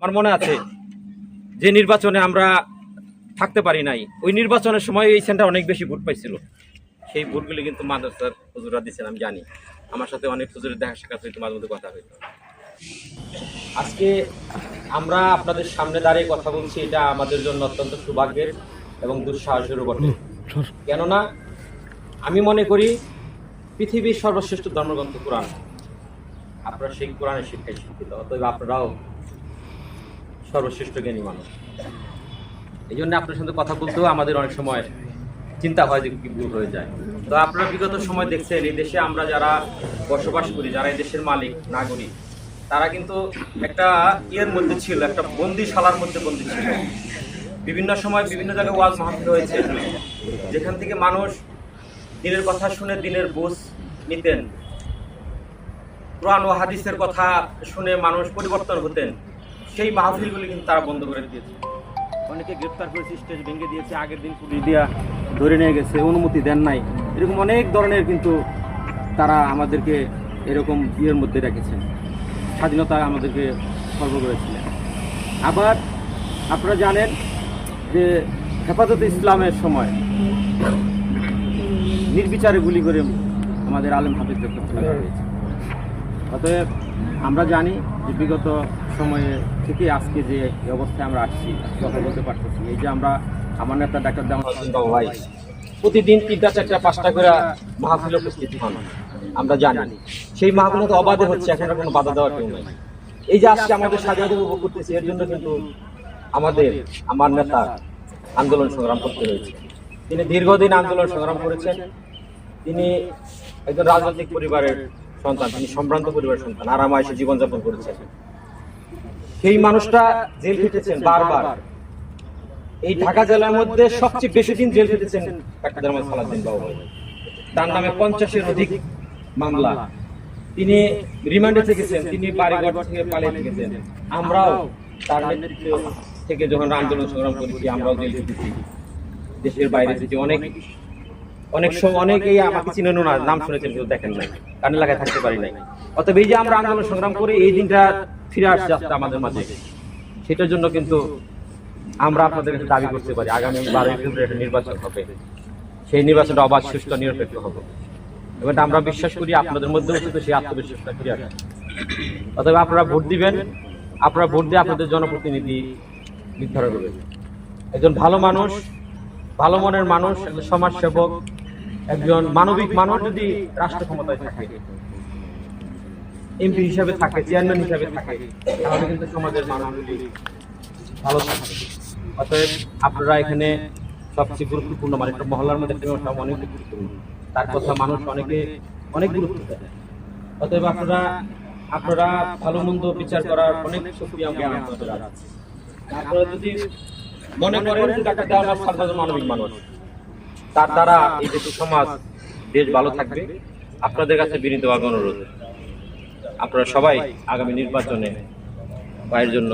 আমার মনে আছে যে নির্বাচনে আমরা থাকতে পারি নাই। ওই নির্বাচনের সময় এই সেন্টার অনেক বেশি ভোট পাইছিল। সেই ভোটগুলি কিন্তু মাদ্রাসার হুজুরা দিচ্ছেন আমি জানি। আমার সাথে অনেক হুজুরের দেখা সাক্ষাৎ হইতো মাঝে মধ্যে কথা হইতো। আজকে আমরা আপনাদের সামনে দাঁড়িয়ে কথা বলছি এটা আমাদের জন্য অত্যন্ত সৌভাগ্যের এবং দুঃসাহসেরও বটে। কেননা আমি মনে করি পৃথিবীর সর্বশ্রেষ্ঠ ধর্মগ্রন্থ কোরআন। আপনারা সেই কোরআনের শিক্ষায় শিক্ষিত অতএব আপনারাও সর্বশ্রেষ্ঠ জ্ঞানী মানুষ। এই জন্য আপনার সাথে কথা বলতেও আমাদের অনেক সময় চিন্তা হয় যে কি ভুল হয়ে যায়। তো আপনারা বিগত সময় দেখছেন, এই দেশে আমরা যারা বসবাস করি, যারা এই দেশের মালিক, নাগরিক, তারা কিন্তু একটা ইয়ের মধ্যে ছিল, একটা বন্দিশালার মধ্যে বন্দি ছিল। বিভিন্ন সময় বিভিন্ন জায়গায় ওয়াজ মাহফিল হয়েছে। যেখান থেকে মানুষ দিনের কথা শুনে দিনের বুঝ নিতেন। কোরআন ও হাদিসের কথা শুনে মানুষ পরিবর্তন হতেন। সেই মাহফিলগুলি কিন্তু তারা বন্ধ করে দিয়েছে। অনেকে গ্রেপ্তার করেছে, স্টেজ ভেঙে দিয়েছে, আগের দিন পুলিশ দিয়া ধরে নিয়ে গেছে, অনুমতি দেন নাই। এরকম অনেক ধরনের কিন্তু তারা আমাদেরকে এরকম ইয়ের মধ্যে রেখেছেন। স্বাধীনতা আমাদেরকে সর্ব করেছিলেন। আবার আপনারা জানেন যে হেফাজতে ইসলামের সময় নির্বিচারে গুলি করে আমাদের আলম হাফিজদের হয়েছে অতএব আমরা জানি যে বিগত সময়ে থেকে আজকে যে অবস্থায় আমরা আসছি কথা বলতে পারতেছি এই যে আমরা আমার নেতা ডাক্তার জামাল ভাই, প্রতিদিন তিনটা চারটা, পাঁচটা করে মাহফিল উপস্থিত হন, আমরা জানি। সেই মাহফিল তো অবাধে হচ্ছে, এখন কোনো বাধা দেওয়ার কেউ নাই। এই যে আজকে আমাদের স্বাধীনতা উপভোগ করতেছি, এর জন্য কিন্তু আমাদের, আমার নেতা আন্দোলন সংগ্রাম করতে হয়েছে। তিনি দীর্ঘদিন আন্দোলন সংগ্রাম করেছেন। তিনি একজন রাজনৈতিক পরিবারের সন্তান, তিনি সম্ভ্রান্ত পরিবারের সন্তান আরামায়েশে জীবনযাপন করেছেন। সেই মানুষটা জেল খেটেছেন বারবার। এই ঢাকা জেলার মধ্যে সবচেয়ে বেশি দিন জেল খেটেছেন বাবু। তার নামে পঞ্চাশের অধিক মামলা। তিনি রিমান্ডে থেকেছেন, তিনি বাড়িঘর থেকে পালিয়ে থেকেছেন আমরাও তার নেতৃত্ব থেকে যখন আন্দোলন সংগ্রাম করেছি, আমরাও জেল খেটেছি। দেশের বাইরে থেকে অনেক অনেক সময় অনেকেই আমাকে চিনেন না, নাম শুনেছেন কেউ দেখেন নাই। কান এলাকায় থাকতে পারি নাই। অতএব এই যে আমরা আন্দোলন সংগ্রাম করে এই দিনটা ফিরে আসছে আসতে আমাদের মাঝে। সেটার জন্য কিন্তু আমরা আপনাদের কাছে দাবি করতে পারি, আগামী বারোই ফেব্রুয়ারি একটা নির্বাচন হবে। সেই নির্বাচনটা অবাধ, সুষ্ঠু, নিরপেক্ষ হবে। এবং আমরা বিশ্বাস করি আপনাদের মধ্যেও কিন্তু সেই আত্মবিশ্বাসটা ফিরে আসবে। অতএব আপনারা ভোট দিবেন, আপনারা ভোট দিয়ে আপনাদের জনপ্রতিনিধি নির্ধারণ করবেন। একজন ভালো মানুষ, ভালো মনের মানুষ, একজন সমাজ সেবক একজন মানবিক মানুষ যদি রাষ্ট্র ক্ষমতায় থাকে এমপি হিসাবে থাকে চেয়ারম্যান হিসাবে থাকে, তাহলে কিন্তু সমাজের মানুষগুলি ভালো থাকে অতএব আপনারা এখানে সবচেয়ে গুরুত্বপূর্ণ মানে একটা মহল্লার মধ্যে অনেক গুরুত্বপূর্ণ। তার কথা মানুষ অনেকে অনেক গুরুত্ব দেয়। অতএব আপনারা আপনারা ভালো মন্দ বিচার করার অনেক শক্তি আছে। আপনারা যদি মনে করেন সাধারণ মানবিক মানুষ, তার দ্বারা এই দেশের সমাজ, দেশ ভালো থাকবে। আপনাদের কাছে বিনীতভাবে অনুরোধ। আপনারা সবাই আগামী নির্বাচনে পায়ের জন্য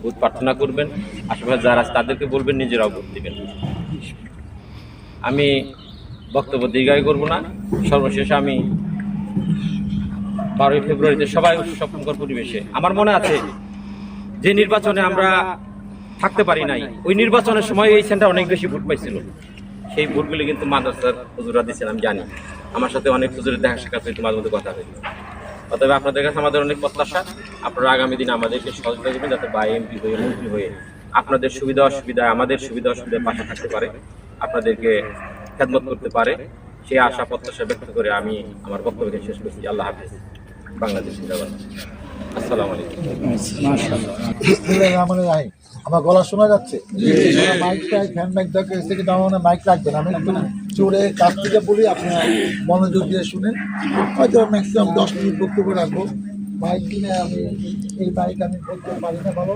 ভোট প্রার্থনা করবেন। আশেপাশে যারা আছে তাদেরকে বলবেন, নিজেরাও ভোট দিবেন। আমি বক্তব্য দীর্ঘায় করব না। সর্বশেষ আমি বারোই ফেব্রুয়ারিতে সবাই উৎসবমুখর পরিবেশে। আমার মনে আছে যে নির্বাচনে আমরা থাকতে পারি নাই। ওই নির্বাচনের সময় এই সেন্টার অনেক বেশি ভোট পাইছিল। সেই ভোটগুলি কিন্তু মাদ্রাসার হুজুরা দিচ্ছেন আমি জানি। আমার সাথে অনেক হুজুরের দেখা সাক্ষাৎ হইতো মাঝে মধ্যে কথা হইতো অতএব আপনাদের কাছে আমাদের অনেক প্রত্যাশা। আপনারা আগামী দিন আমাদেরকে সহযোগিতা দেবেন যাতে বা এমপি হয়ে, মন্ত্রী হয়ে আপনাদের সুবিধা অসুবিধা আমাদের সুবিধা অসুবিধার পাশে থাকতে পারে, আপনাদেরকে খেদমত করতে পারে। সেই আশা, প্রত্যাশা ব্যক্ত করে আমি আমার বক্তব্যকে শেষ করছি। আল্লাহ হাফিজ। বাংলাদেশ জিন্দাবাদ। আমার গলা শোনা যাচ্ছে? মাইকটা ফ্যান মাইক দরকার এসে কিন্তু আমার মাইক রাখবেন। আমি একটু জোরে কাছ থেকে বলি, আপনারা মনোযোগ দিয়ে শুনেন। হয়তো ম্যাক্সিমাম দশ মিনিট বক্তব্য রাখব। মাইক কিনে আমি এই মাইক আমি বলতে পারি না ভালো।